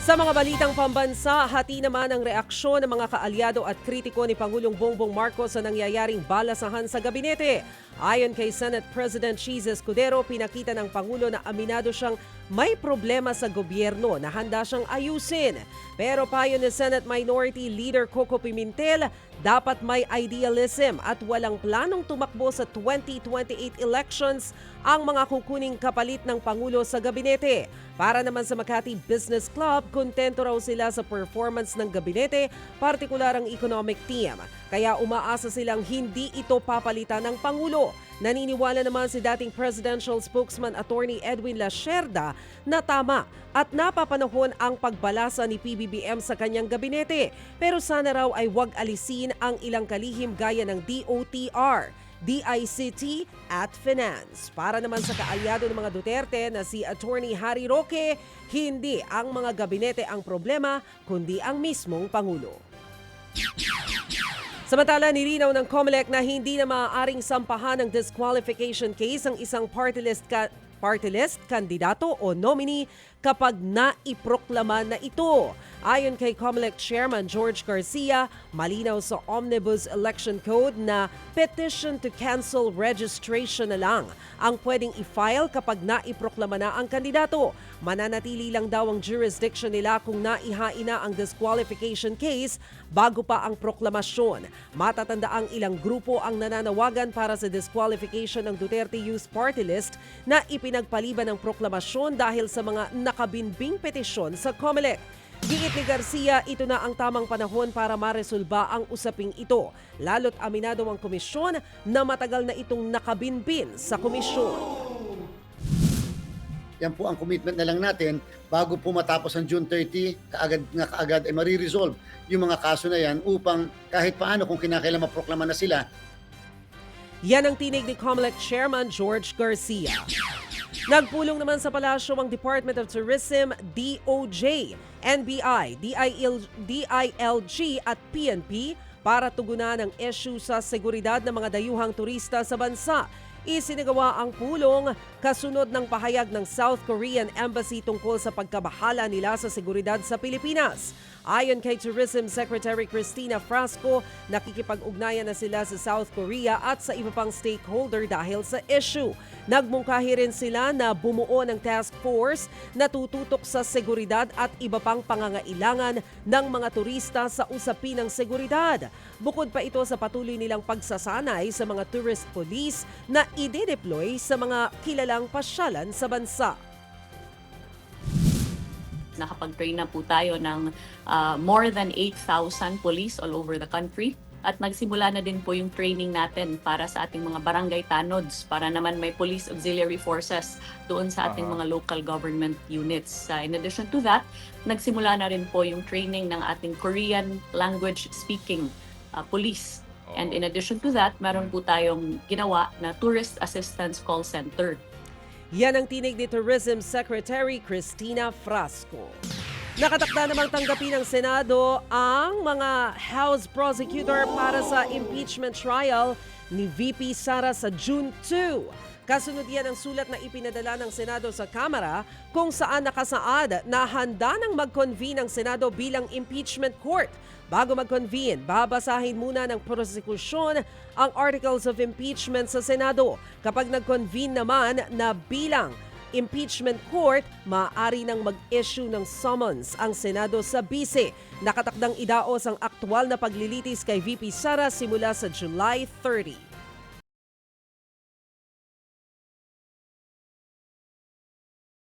Sa mga balitang pambansa, hati naman ang reaksyon ng mga kaalyado at kritiko ni Pangulong Bongbong Marcos sa nangyayaring balasahan sa gabinete. Ayon kay Senate President Cheese Escudero, pinakita ng Pangulo na aminado siyang may problema sa gobyerno na handa siyang ayusin. Pero payo ni Senate Minority Leader Coco Pimentel, dapat may idealism at walang planong tumakbo sa 2028 elections ang mga kukuning kapalit ng Pangulo sa gabinete. Para naman sa Makati Business Club, kontento raw sila sa performance ng gabinete, partikular ang economic team. Kaya umaasa silang hindi ito papalitan ng Pangulo. Naniniwala naman si dating presidential spokesman attorney Edwin Lasherda na tama at napapanahon ang pagbalasa ni PBBM sa kanyang gabinete. Pero sana raw ay wag alisin ang ilang kalihim gaya ng DOTR. DICT at Finance. Para naman sa kaalyado ng mga Duterte na si Attorney Harry Roque, hindi ang mga gabinete ang problema, kundi ang mismong Pangulo. Samantala, nilinaw ng COMELEC na hindi na maaaring sampahan ng disqualification case ang isang party list, ka- party list kandidato o nominee kapag naiproklama na ito. Ayon kay COMELEC Chairman George Garcia, malinaw sa Omnibus Election Code na petition to cancel registration na lang ang pwedeng i-file kapag naiproklama na ang kandidato. Mananatili lang daw ang jurisdiction nila kung naihain na ang disqualification case bago pa ang proklamasyon. Matatanda ang ilang grupo ang nananawagan para sa disqualification ng Duterte Youth Party List na ipinagpaliban ng proklamasyon dahil sa mga nakabinbing petisyon sa COMELEC. Giit ni Garcia, ito na ang tamang panahon para maresolba ang usaping ito. Lalo't aminado ang komisyon na matagal na itong nakabinbin sa komisyon. Yan po ang commitment na lang natin bago po matapos ang June 30, kaagad nga kaagad ay mariresolve yung mga kaso na yan upang kahit paano kung kinakailan maproklama na sila, Yan ang tinig ni COMELEC Chairman George Garcia. Nagpulong naman sa palasyo ang Department of Tourism, DOJ, NBI, DIL, DILG at PNP para tugunan ang issue sa seguridad ng mga dayuhang turista sa bansa. Isinagawa ang pulong kasunod ng pahayag ng South Korean Embassy tungkol sa pagkabahala nila sa seguridad sa Pilipinas. Ayon kay Tourism Secretary Christina Frasco, nakikipag-ugnayan na sila sa South Korea at sa iba pang stakeholder dahil sa issue. Nagmungkahi rin sila na bumuo ng task force na tututok sa seguridad at iba pang pangangailangan ng mga turista sa usapin ng seguridad. Bukod pa ito sa patuloy nilang pagsasanay sa mga tourist police na ide-deploy sa mga kilalang pasyalan sa bansa. Nakapag-train na po tayo ng uh, more than 8,000 police all over the country. At nagsimula na din po yung training natin para sa ating mga barangay tanods para naman may police auxiliary forces doon sa ating Aha. mga local government units. Uh, in addition to that, nagsimula na rin po yung training ng ating Korean language speaking uh, police. And in addition to that, meron po tayong ginawa na tourist assistance call center. Yan ang tinig ni Tourism Secretary Christina Frasco. Nakatakda namang tanggapin ng Senado ang mga House Prosecutor para sa impeachment trial ni VP Sara sa June 2. Kasunod yan ang sulat na ipinadala ng Senado sa Kamara kung saan nakasaad na handa nang mag-convene ang Senado bilang impeachment court. Bago mag-convene, babasahin muna ng prosekusyon ang articles of impeachment sa Senado. Kapag nag-convene naman na bilang impeachment court, maaari nang mag-issue ng summons ang Senado sa bise. Nakatakdang idaos ang aktwal na paglilitis kay VP Sara simula sa July 30.